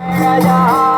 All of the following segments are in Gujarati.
અરે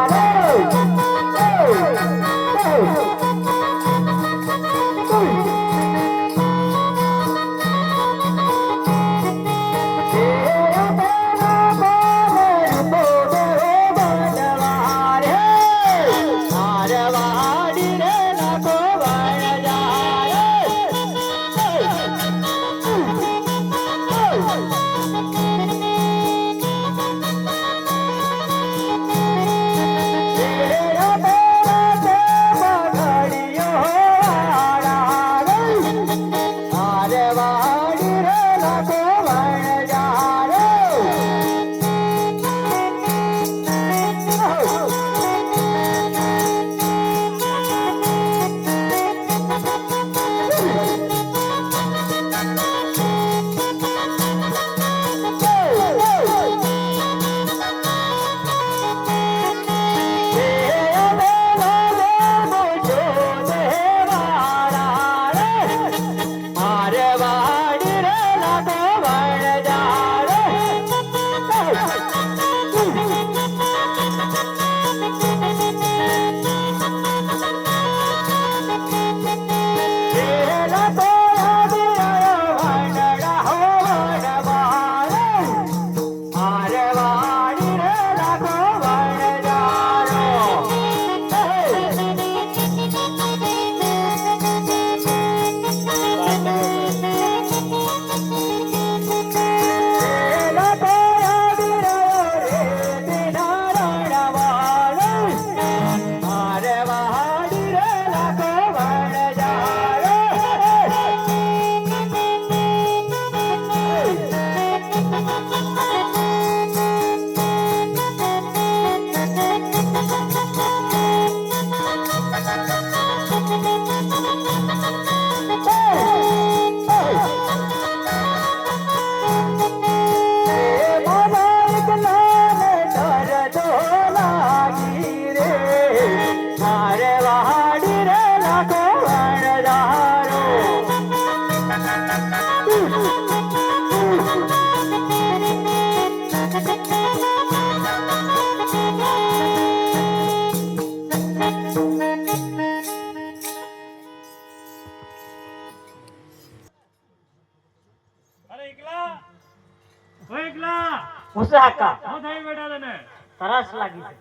ઉષા કા શું થઈ બેટા તને. તરસ લાગી છે.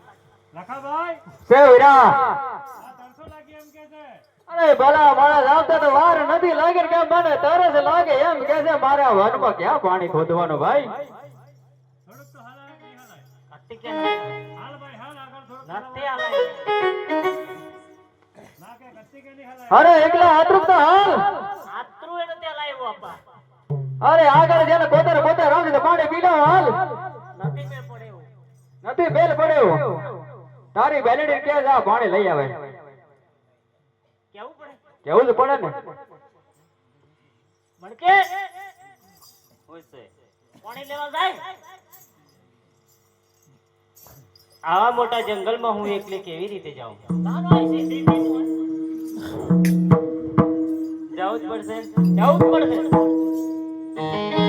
લખાભાઈ છે વીરા. આ તરસો લાગી એમ કે છે. અરે ભલા માણસ આવતા તો વાર નથી લાગે કે મને તરસ લાગે એમ કે છે મારા વનમાં ક્યાં પાણી ખોદવાનું ભાઈ? થોડુંક તો હાલ આવે નહીં હાલ કે હાલ ભાઈ હાલ આગળ થોડુંક નથી હાલ અરે એકલા આતૃપ તો હાલ. આતરું એને તે લાવ્યો બાપા. અરે આગળ જેને કોતર કોતર તો પાણી પીડો હાલ. નથી મેં પડે એવું. નથી બેલ પડ્યો તારી બેલડી કે જા પાણી લઈ આવે. કેવું પડે? કેવું જ પડે ને. મણકે? પાણી લેવા જાય? આવા મોટા જંગલમાં હું એકલી કેવી રીતે જાઉં? જવું જ પડશે જવું જ પડશે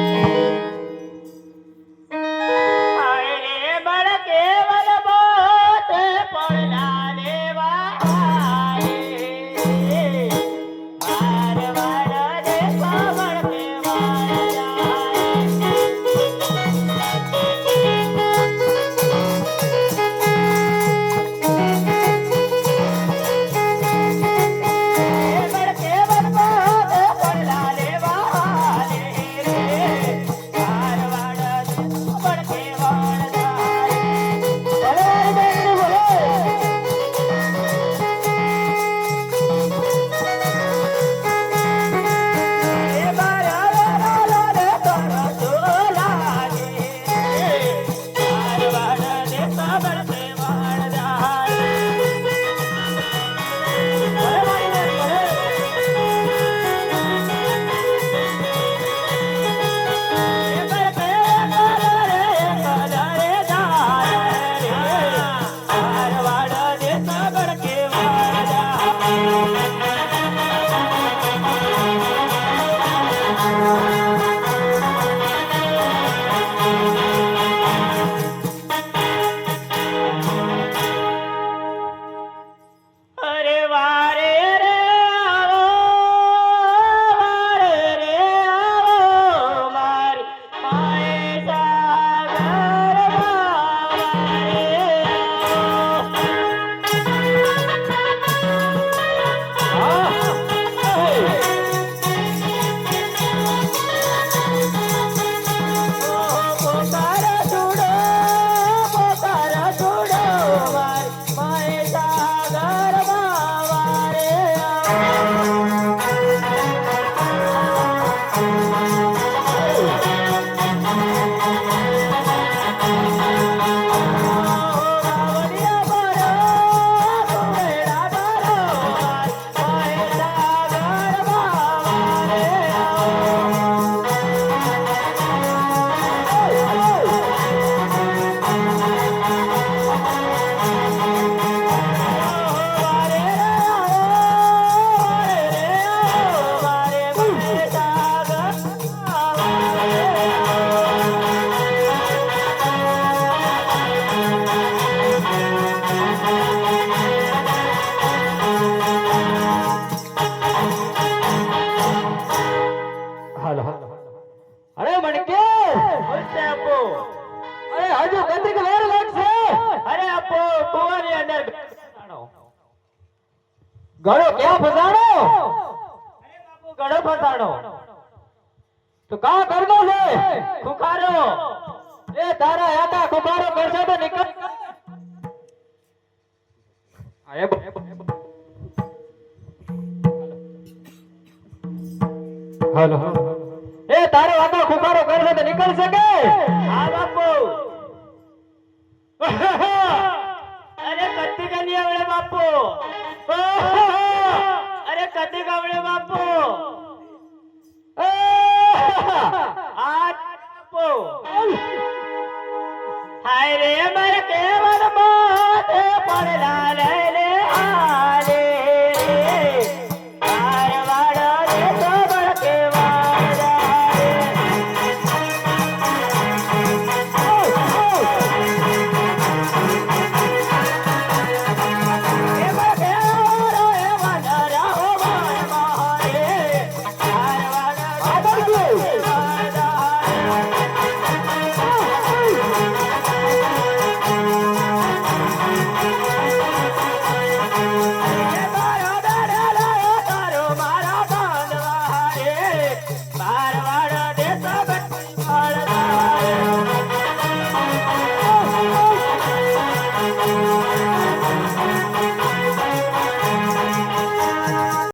ફસાણો ગળો ફસાણો તો કા કરનો છે? ખુખારો. એ તારા આટા ખુખારો કરશે તો નીકળ. આ એ બ- હાલો. એ તારો આટા ખુખારો કરશે તો નીકળ શકે હા, બાપુ. దిగవడ